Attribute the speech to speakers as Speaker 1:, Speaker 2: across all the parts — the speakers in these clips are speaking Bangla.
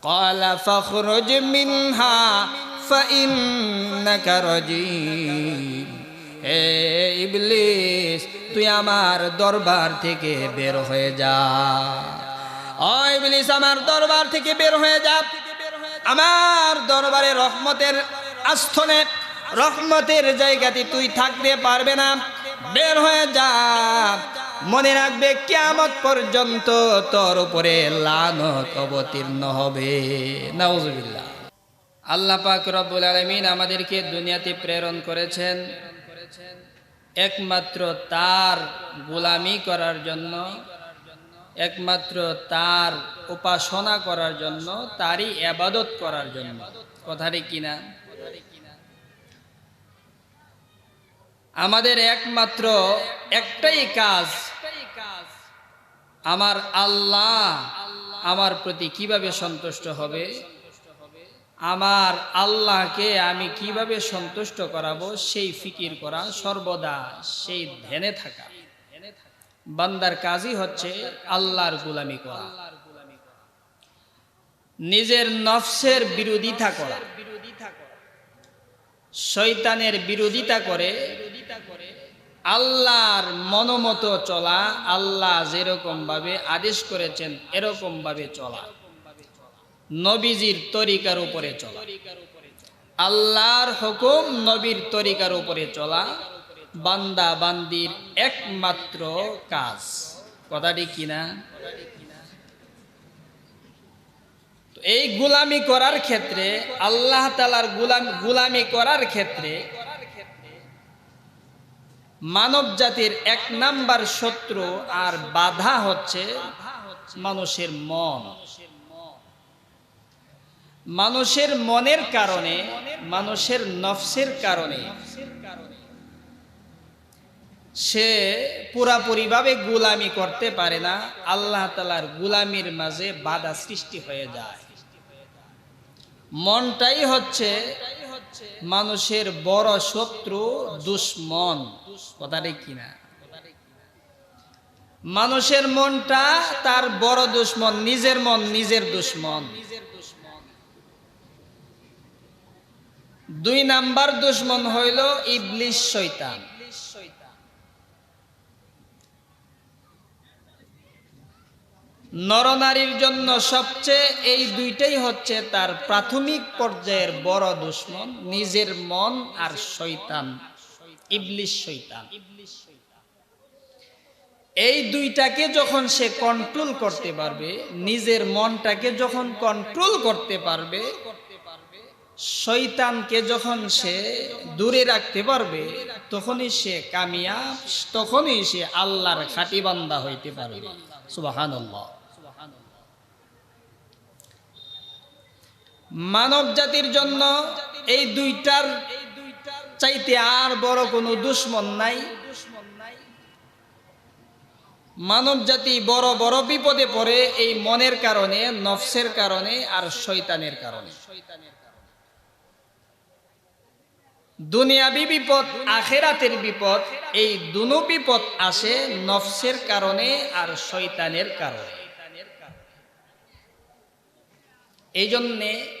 Speaker 1: قال فاخرج منها فإنك رجيم হে ইবলিস তুই আমার দরবার থেকে বের হয়ে যা ও ইবলিস আমার দরবার থেকে বের হয়ে যা আমার দরবারে রহমতের আস্থনে রহমতের জায়গাতে তুই থাকতে পারবে না বের হয়ে যা মনে রাখবে কিয়ামত পর্যন্ত তোর উপরে লানত অবতীর্ণ হবে। নাউজুবিল্লাহ। আল্লাহ পাক রব্বুল আলামিন আমাদেরকে দুনিয়াতে প্রেরণ করেছেন একমাত্র তার গোলামি করার জন্য, একমাত্র তার উপাসনা করার জন্য, তারই আবাদত করার জন্য। কথাটি কিনা? আমাদের একমাত্র একটাই কাজ আমার আল্লাহ আমার প্রতি কীভাবে সন্তুষ্ট হবে? আমার আল্লাহকে আমি কীভাবে সন্তুষ্ট করাবো? সেই ফিকির করা সর্বদা, সেই ধ্যানে থাকা। বান্দার কাজই হচ্ছে আল্লাহর গুলামি করা। নিজের নফসের বিরোধিতা করা। শৈতানের বিরোধিতা করে আল্লাহর মনোমত চলা, আল্লাহ যেরকম ভাবে আদেশ করেছেন, এরকম ভাবে চলা। নবীজির তরিকার উপরে চলা। আল্লাহর হুকুম নবীর তরিকার উপরে চলা, বান্দা বান্দির একমাত্র কাজ। কথাটি কিনা এই গুলামি করার ক্ষেত্রে, আল্লাহ তালার গুলাম গুলামি করার ক্ষেত্রে মানব জাতির এক নাম্বার শত্রু আর বাধা হচ্ছে মানুষের মন। মানুষের মনের কারণে, মানুষের নফসের কারণে। সে পুরাপুরিভাবে গুলামি করতে পারে না, আল্লাহ তালার গুলামির মাঝে বাধা সৃষ্টি হয়ে যায়। মনটাই হচ্ছে মানুষের বড় শত্রু দুশ্মন। কথাটাই কিনা? মানুষের মনটা তার বড় দুশ্মন, নিজের মন নিজের দুশ্মন। দুই নাম্বার দুশ্মন হইল ইবলিশ শৈতান নরনারীর জন্য সবচেয়ে এই দুইটাই হচ্ছে তার প্রাথমিক পর্যায়ের বড় দুশ্মন, নিজের মন আর শৈতান ইবলিশ শৈতান এই দুইটাকে যখন সে কন্ট্রোল করতে পারবে, নিজের মনটাকে যখন কন্ট্রোল করতে পারবে শৈতানকে যখন সে দূরে রাখতে পারবে, তখনই সে কামিয়াব, তখনই সে আল্লাহর খাটি বান্দা হইতে পারবে। সুবাহান মানব জাতির জন্য এই দুইটার চাইতে আর বড় কোনো দুশ্মন নাই। মানব জাতি বড় বড় বিপদে পড়ে এই মনের কারণে, নফসের কারণে আর শৈতানের কারণে। দুনিয়াবি বিপদ, আখেরাতের বিপদ, এই দুনো বিপদ আসে নফসের কারণে আর শৈতানের কারণে। এই জন্যে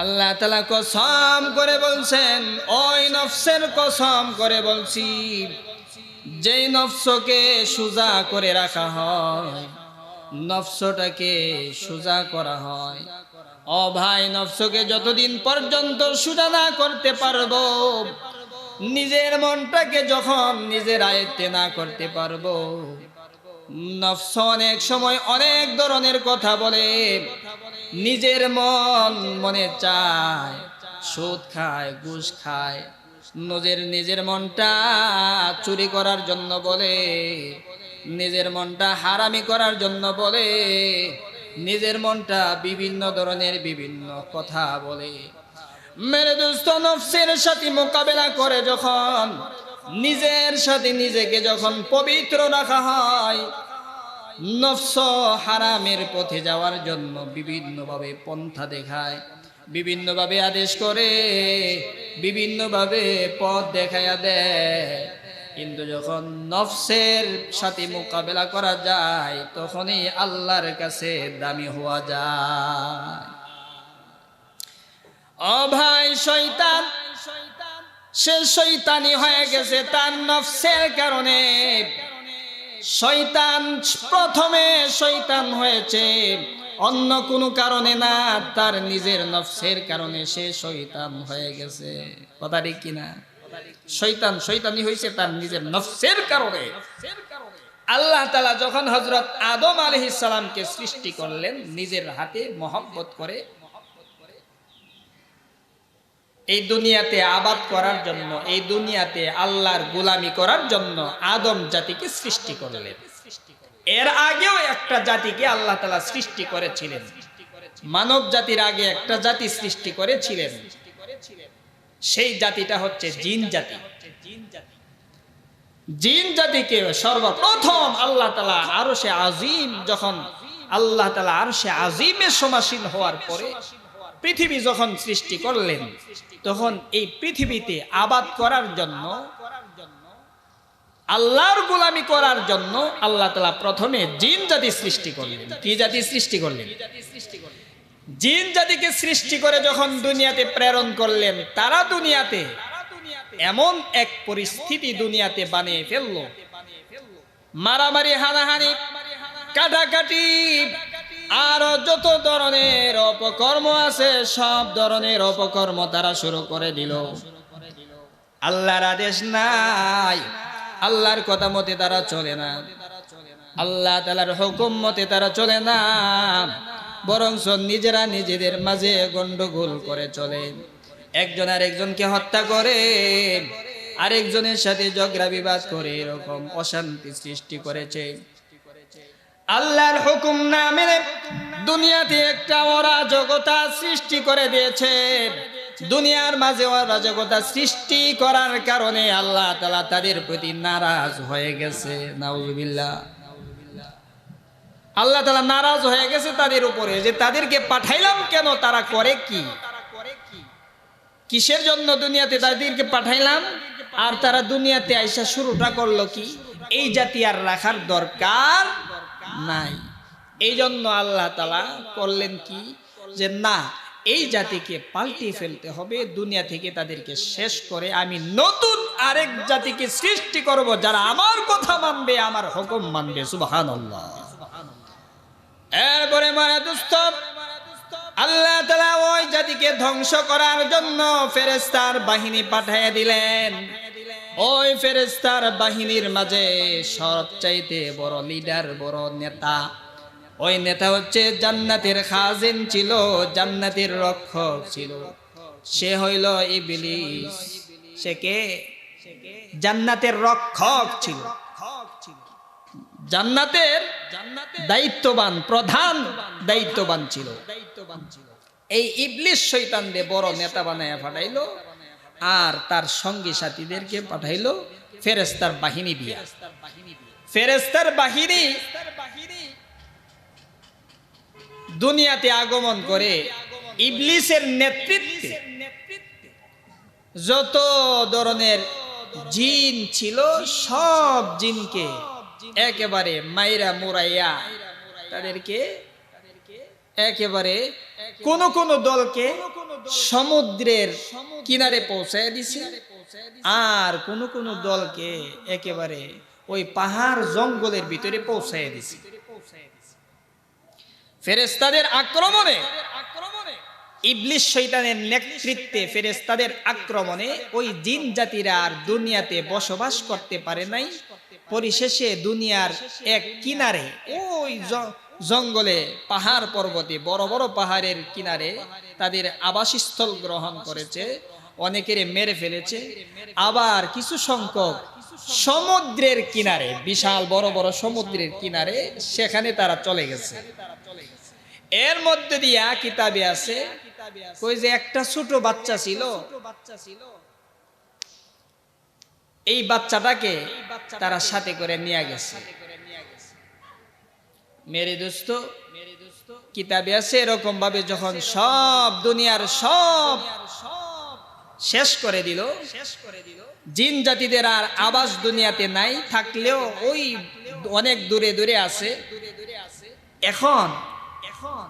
Speaker 1: আল্লাহ তালা কসম করে বলছেন, ওই নফসের কসম করে বলছি, যেই নফসকে সুজা করে রাখা হয়, নফসটাকে সুজা করা হয়। ও ভাই, নফসকে যতদিন পর্যন্ত সুজা না করতে পারব, নিজের মনটাকে যখন নিজের আয়ত্তে না করতে পারব, নফস অনেক সময় অনেক ধরনের কথা বলে নিজের মন মনে চায়, সুদ খায়, ঘুষ খায়। নিজের নিজের মনটা চুরি করার জন্য বলে, নিজের মনটা হারামি করার জন্য বলে, নিজের মনটা বিভিন্ন ধরনের বিভিন্ন কথা বলে। মেরে দোস্ত, নফসের সাথে মোকাবেলা করে যখন, নিজের সাথে নিজেকে যখন পবিত্র রাখা হয় নফস হারামের পথে যাওয়ার জন্য বিভিন্নভাবে পন্থা দেখায়, বিভিন্নভাবে আদেশ করে, বিভিন্নভাবে পথ দেখাইয়া দেয়। কিন্তু যখন নফসের সাথে মোকাবেলা করা যায়, তখনই আল্লাহর কাছে দামি হওয়া যায়। ও ভাই শৈতান সে শৈতানি হয়ে গেছে তার নফসের কারণে। শৈতান প্রথমে শৈতান হয়েছে। অন্য কোনো কারণে না, তার নিজের নফসের কারণে সে শৈতান হয়ে গেছে। কথা ঠিক কিনা? শৈতান শৈতানি হয়েছে তার নিজের নফসের কারণে। আল্লাহ তালা যখন হজরত আদম আলহিসামকে সৃষ্টি করলেন, নিজের হাতে মহব্বত করে এই দুনিয়াতে আবাদ করার জন্য, এই দুনিয়াতে আল্লাহর গোলামি করার জন্য আদম জাতিকে সৃষ্টি করলেন। এর আগেও একটা জাতিকে আল্লাহ তালা সৃষ্টি করেছিলেন। মানব জাতির আগে একটা জাতি সৃষ্টি করেছিলেন। সেই জাতিটা হচ্ছে জিন জাতি। জিন জাতিকে সর্বপ্রথম আল্লাহ তালা আরও সে আজিম, যখন আল্লাহ তালা আরও সে আজিমের সমাসীন হওয়ার পরে পৃথিবী যখন সৃষ্টি করলেন, তখন এই পৃথিবীতে আবাদ করার জন্য, আল্লাহর গোলামি করার জন্য আল্লাহ তালা প্রথমে জিন জাতি সৃষ্টি করলেন। কি জাতি সৃষ্টি করলেন? জিন জাতিকে সৃষ্টি করে যখন দুনিয়াতে প্রেরণ করলেন, তারা দুনিয়াতে এমন এক পরিস্থিতি দুনিয়াতে বানিয়ে ফেলল। মারামারি, হানাহানি, কাটাকাটি আর যত ধরনের অপকর্ম আছে, সব ধরনের অপকর্ম তারা শুরু করে দিল। আল্লাহর আদেশ নাই। আল্লাহর কথা মতে তারা চলে না। আল্লাহ তালার হুকুম মতে তারা চলে না। বরং নিজেরা নিজেদের মাঝে গন্ডগোল করে চলে। একজন আর একজনকে হত্যা করে, আরেকজনের সাথে ঝগড়া বিবাদ করে, এরকম অশান্তি সৃষ্টি করেছে। আল্লাহর হুকুম না মেনে দুনিয়াতে একটা অরাজকতা সৃষ্টি করে দিয়েছে। দুনিয়ার মাঝে অরাজকতা সৃষ্টি করার কারণে আল্লাহ তালা তাদের প্রতি নারাজ হয়ে গেছে। নাউজুবিল্লাহ। আল্লাহ তালা নারাজ হয়ে গেছে তাদের উপরে যে তাদেরকে পাঠাইলাম কেন, তারা করে কি? কিসের জন্য দুনিয়াতে তাদেরকে পাঠাইলাম? আর তারা দুনিয়াতে আইসা শুরুটা করল কি? এই জাতি আর রাখার দরকার নাই। এই জন্য আল্লাহ তালা করলেন কি? যে না, এই জাতিকে পাল্টিয়ে ফেলতে হবে, দুনিয়া থেকে তাদেরকে শেষ করে আমি নতুন আরেক জাতিকে সৃষ্টি করব, যারা আমার কথা মানবে, আমার হুকুম মানবে সুবাহান এরপরে মানে দুস্থ, আল্লাহ তালা ওই জাতিকে ধ্বংস করার জন্য ফেরেস্তার বাহিনী পাঠিয়ে দিলেন। ওই ফেরেস্তার বাহিনীর মাঝে সবচাইতে বড় লিডার বড় নেতা। ওই নেতা হচ্ছে জান্নাতের খাজিন ছিল, জান্নাতের রক্ষক ছিল। সে হইল ইবলিস। সে কে? জান্নাতের রক্ষক ছিল। জান্নাতের দায়িত্ববান, প্রধান দায়িত্ববান ছিল। এই ইবলিস শৈতানদের বড় নেতা বানায় পাঠাইলো আর তার সঙ্গী সাথীদেরকে পাঠাইলো ফেরেস্তার বাহিনী দিয়া। ফেরেস্তার বাহিনী দুনিয়াতে আগমন করে ইবলিসের নেতৃত্বে যত ধরনের জিন ছিল, সব জিনকে একেবারে মাইরা মুরাইয়া তাদেরকে একেবারে কোন কোন দলকে সমুদ্রের কিনারে পৌঁছায় দিছে। আর কোন কোন দলকে একেবারে ওই পাহাড় জঙ্গলের ভিতরে পৌঁছায় দিছে। ফেরেস্তাদের আক্রমণে ইবলিশ শৈতানের নেতৃত্বে ফেরেস্তাদের আক্রমণে ওই জিন জাতিরা আর দুনিয়াতে বসবাস করতে পারে নাই। পরিশেষে দুনিয়ার এক কিনারে ওই জঙ্গলে পাহাড় পর্বতে বড় বড় পাহাড়ের কিনারে তাদের আবাসস্থল গ্রহণ করেছে, অনেকের মেরে ফেলেছে। আবার কিছু সংখ্যক সমুদ্রের কিনারে, বিশাল বড় বড় সমুদ্রের কিনারে সেখানে তারা চলে গেছে। এর মধ্যে দিয়া কিতাবে আছে, কই যে একটা ছোট বাচ্চা ছিল। এই বাচ্চাটাকে তারা সাথে করে নিয়ে গেছে। মেরে দোস্ত, কিতাবে আছে এরকম ভাবে যখন সব দুনিয়ার সব শেষ করে দিল শেষ করে দিল জিন জাতিদের আর আবাস দুনিয়াতে নাই, থাকলেও ওই অনেক দূরে দূরে আছে। এখন এখন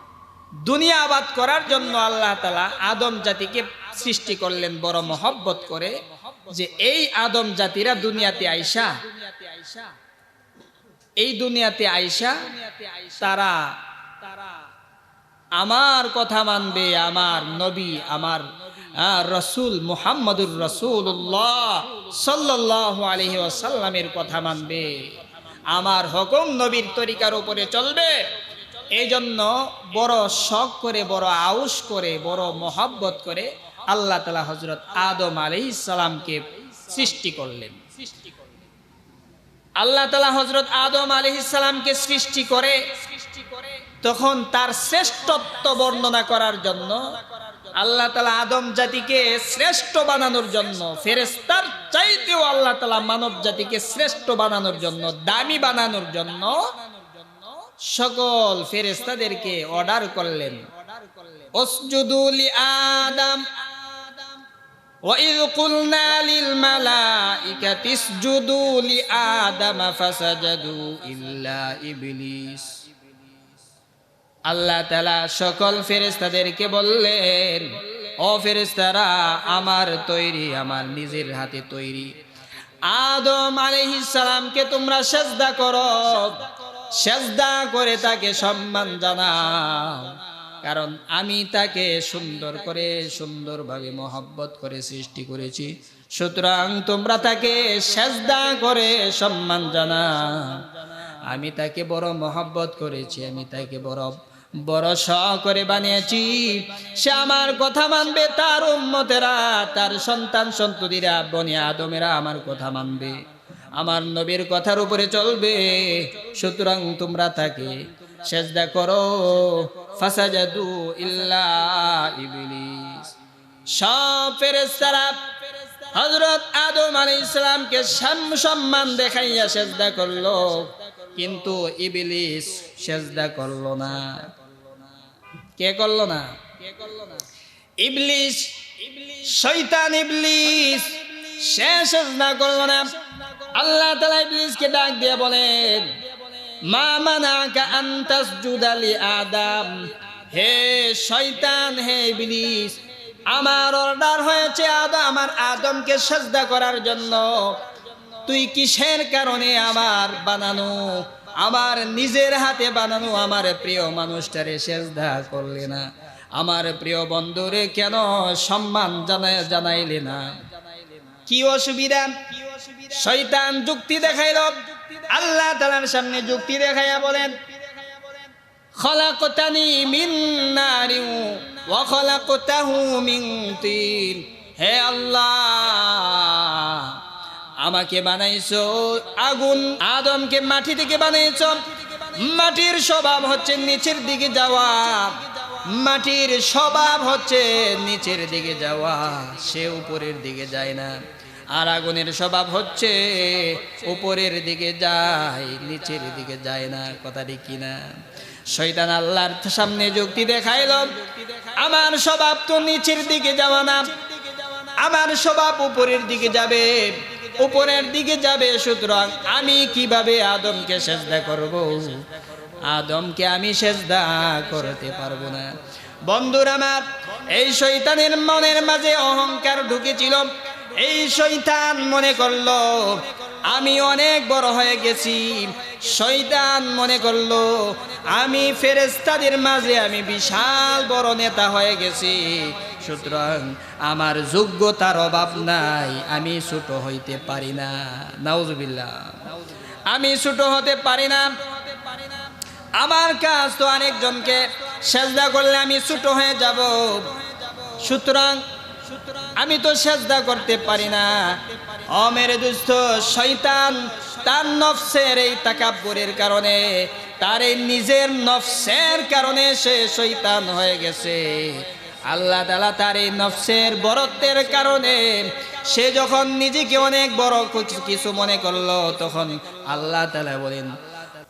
Speaker 1: দুনিয়া আবাদ করার জন্য আল্লাহ তালা আদম জাতিকে সৃষ্টি করলেন বড় মহব্বত করে যে এই আদম জাতিরা দুনিয়াতে আইসা এই দুনিয়াতে আইসা তারা তারা আমার কথা মানবে, আমার নবী, আমার রসুল, মুহাম্মদুর রসুল্লাহ সাল্লাহ আলহি ওয়াসাল্লামের কথা মানবে। আমার হকম নবীর তরিকার উপরে চলবে। এই জন্য বড় শখ করে, বড় আউস করে, বড় মহাব্বত করে আল্লাহ তালা হজরত আদম আলি সালামকে সৃষ্টি করলেন। সৃষ্টি আল্লাহ তালা হজরত আদম আলি সালামকে সৃষ্টি করে তখন তার শ্রেষ্ঠত্ব বর্ণনা করার জন্য আল্লাহ তালা আদম জাতিকে শ্রেষ্ঠ বানানোর জন্য ফেরেস্তার চাইতেও আল্লাহ তালা মানব জাতিকে শ্রেষ্ঠ বানানোর জন্য, দামি বানানোর জন্য সকল ফেরেস্তাদেরকে অর্ডার করলেন। ওসজুদুলি আদম وإذ قلنا للملائكة اسجدوا لآدم فسجدوا إلا إبليس আল্লাহ তালা সকল ফেরেস্তাদেরকে বললেন ও ফেরেস্তারা আমার তৈরি আমার নিজের হাতে তৈরি আদম আলাইহিস সালামকে তোমরা সেজদা করো সেজদা করে তাকে সম্মান জানাও কারণ আমি তাকে সুন্দর করে, সুন্দরভাবে মহব্বত করে সৃষ্টি করেছি। সুতরাং তোমরা তাকে সেজদা করে সম্মান জানা আমি তাকে বড় মহব্বত করেছি, আমি তাকে বড় বড় স করে বানিয়েছি। সে আমার কথা মানবে, তার উম্মতেরা, তার সন্তান সন্ততিরা, বনি আদমেরা আমার কথা মানবে। আমার নবীর কথার উপরে চলবে। সুতরাং তোমরা তাকে সেজদা করো। ফাসাজাদু ইল্লা ইবলিস। সব ফেরেশতারা হযরত আদম আলাইহিস সালামকে সাম- সম্মান দেখাইয়া সেজদা করল, কিন্তু ইবলিস সেজদা করল না কে করল না। কে করল না? ইবলিস, শয়তান ইবলিস, সে সেজদা করল না। আল্লাহ তাআলা ইবলিসকে ডাক দিয়ে বলেন হে হে আমার অর্ডার হয়েছে আমার আদমকে করার জন্য। তুই কিসের কারণে আমার বানানো? আমার নিজের হাতে বানানো আমার প্রিয় মানুষটারে সেজদা করলে না। আমার প্রিয় বন্ধুরে কেন সম্মান জানাই জানাইলে না? কি অসুবিধা? শয়তান যুক্তি দেখাইল। আল্লাহ তালার সামনে যুক্তি দেখাইয়া বলেন, খলাকতানি মিন নারি ওয়া খলাকতাহু মিন তিন। হে আল্লাহ, আমাকে বানাইছো আগুন, আদমকে মাটি থেকে বানাইছো। মাটির স্বভাব হচ্ছে নিচের দিকে যাওয়া। মাটির স্বভাব হচ্ছে নিচের দিকে যাওয়া। সে উপরের দিকে যায় না। আর আগুনের স্বভাব হচ্ছে উপরের দিকে যায়, নিচের দিকে যায় না কথাটি কিনা? শয়তান আল্লাহর সামনে যুক্তি দেখাইল, আমার স্বভাব তো নিচের দিকে যাওয়া না, আমার স্বভাব উপরের দিকে যাবে, উপরের দিকে যাবে, সুতরাং আমি কীভাবে আদমকে সেজদা করব? আদমকে আমি সেজদা করতে পারব না। বন্ধুর আমার, এই শৈতানের মনের মাঝে অহংকার ঢুকেছিল এই শৈতান মনে করল, আমি অনেক বড় হয়ে গেছি। শৈতান মনে করল, আমি ফেরেস্তাদের মাঝে আমি বিশাল বড় নেতা হয়ে গেছি। সুতরাং আমার যোগ্যতার অভাব নাই, আমি ছোট হইতে পারি না। নাউজুবিল্লাহ। আমি ছোট হতে পারি না। আমার কাজ তো অনেকজনকে সেজদা করলে আমি ছোট হয়ে যাব। সুতরাং সুতরাং আমি তো সেজদা করতে পারি না অমের দুস্থ শয়তান তার নফসের এই তাকাব্বরের কারণে তার এই নিজের নফসের কারণে সে শৈতান হয়ে গেছে আল্লাহ তালা তার এই নফসের বরত্বের কারণে সে যখন নিজেকে অনেক বড় কিছু- কিছু মনে করলো তখন আল্লাহ তালা বলেন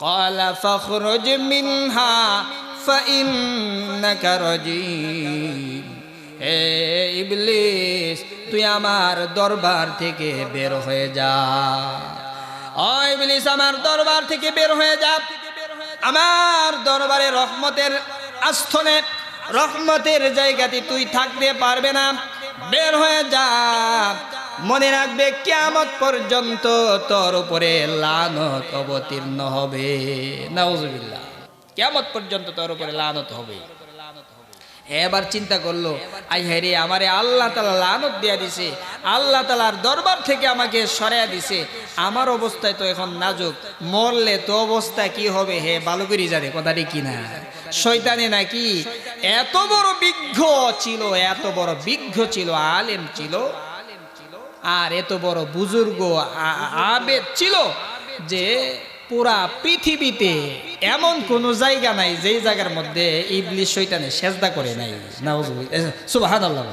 Speaker 1: قال فاخرج منها فإنك رجيم হে ইবলিস, তুই আমার দরবার থেকে বের হয়ে যা। ইবলিস, আমার দরবার থেকে বের হয়ে যা। আমার দরবারে রহমতের আস্থনে, রহমতের জায়গাতে তুই থাকতে পারবে না। বের হয়ে যা। মনে রাখবে কেয়ামত পর্যন্ত তোর উপরে লানত অবতীর্ণ হবে। নাউজুবিল্লাহ। কেয়ামত পর্যন্ত তোর উপরে লানত হবে। এবার চিন্তা করল, আই হ্যারে আমারে আল্লাহ তালা লানত দিয়া দিছে। আল্লাহ তালার দরবার থেকে আমাকে সরাইয়া দিছে। আমার অবস্থায় তো এখন নাজুক। মরলে তো অবস্থা কি হবে? হে বালুগুরি জানে কথাটি কি না শৈতানে নাকি এত বড় বিঘ্ন ছিল, এত বড় বিঘ্ন ছিল, আলেম ছিল, আর এত বড় বুজুর্গ আবেদ ছিল যে পুরা পৃথিবীতে এমন কোন জায়গা নাই যেই জায়গার মধ্যে ইবলিশ শৈতানে সেজদা করে নাই। আল্লাহ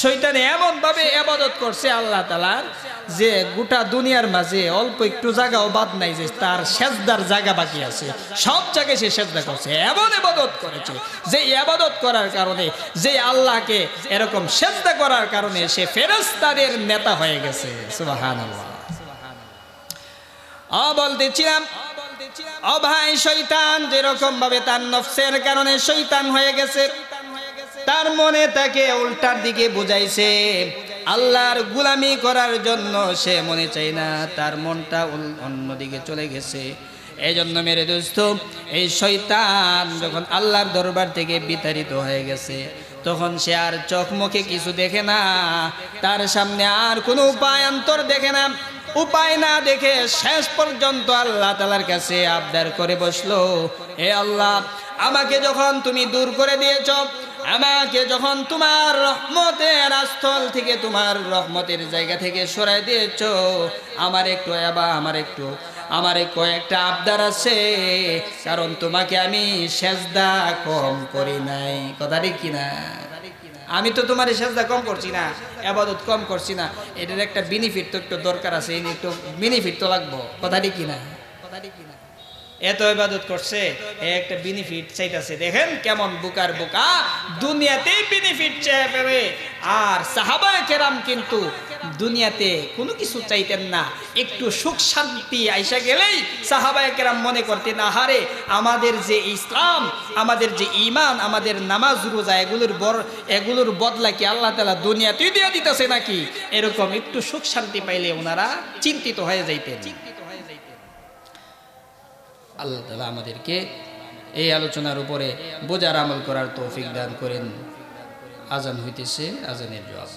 Speaker 1: শৈতানে এমন ভাবে আবাদত করছে আল্লাহ তালার যে গোটা দুনিয়ার মাঝে অল্প একটু জায়গাও বাদ নাই যে তার সেজদার জায়গা বাকি আছে। সব জায়গায় সে সেজদা করছে, এমন আবাদত করেছে যে আবাদত করার কারণে, যে আল্লাহকে এরকম সেজদা করার কারণে সে ফেরেস্তাদের নেতা হয়ে গেছে। সুবাহান আল্লাহ বলতেছিলাম ও ভাই শৈতান যেরকম ভাবে তার নফসের কারণে শৈতান হয়ে গেছে, তার মনে তাকে উল্টার দিকে বুঝাইছে। আল্লাহর গুলামি করার জন্য সে মনে চাই না, তার মনটা অন্যদিকে চলে গেছে। এই জন্য মেরে দোস্ত, এই শৈতান যখন আল্লাহর দরবার থেকে বিতাড়িত হয়ে গেছে, তখন সে আর চোখ মুখে কিছু দেখে না, তার সামনে আর কোনো উপায়ান্তর দেখে না। উপায় না দেখে শেষ পর্যন্ত আল্লাহ তালার কাছে আবদার করে বসল, হে আল্লাহ, আমাকে যখন তুমি দূর করে দিয়েছ, আমাকে যখন তোমার রহমতের স্থল থেকে তোমার রহমতের জায়গা থেকে সরাই দিয়েছ, আমার একটু এবা, আমার একটু, আমার কয়েকটা আবদার আছে, কারণ তোমাকে আমি সেজদা কম করি নাই। কথা কথাটি কিনা? আমি তো তোমার সেজদা কম করছি না, আবাদত কম করছি না। এটার একটা বেনিফিট তো একটু দরকার আছে, এই একটু বেনিফিট তো লাগবো। কথাটি কিনা? কথাটি কিনা? এত ইবাদত করছে একটা বেনিফিট চাইতেছে। দেখেন কেমন বুকার বোকা, দুনিয়াতেই বেনিফিট চেয়ে পেবে আর সাহাবায়ে কেরাম কিন্তু দুনিয়াতে কোনো কিছু চাইতেন না। একটু সুখ শান্তি আইসা গেলেই সাহাবায়ে কেরাম মনে করতেন, আহারে, আমাদের যে ইসলাম, আমাদের যে ইমান আমাদের নামাজ রোজা, এগুলোর বর, এগুলোর বদলা কি আল্লাহ তালা দুনিয়াতেই দিয়ে দিতেছে নাকি? এরকম একটু সুখ শান্তি পাইলে ওনারা চিন্তিত হয়ে যাইতেন। আল্লাহ তালা আমাদেরকে এই আলোচনার উপরে বোঝার আমল করার তৌফিক দান করেন। আজান হইতেছে, আজানের জবাব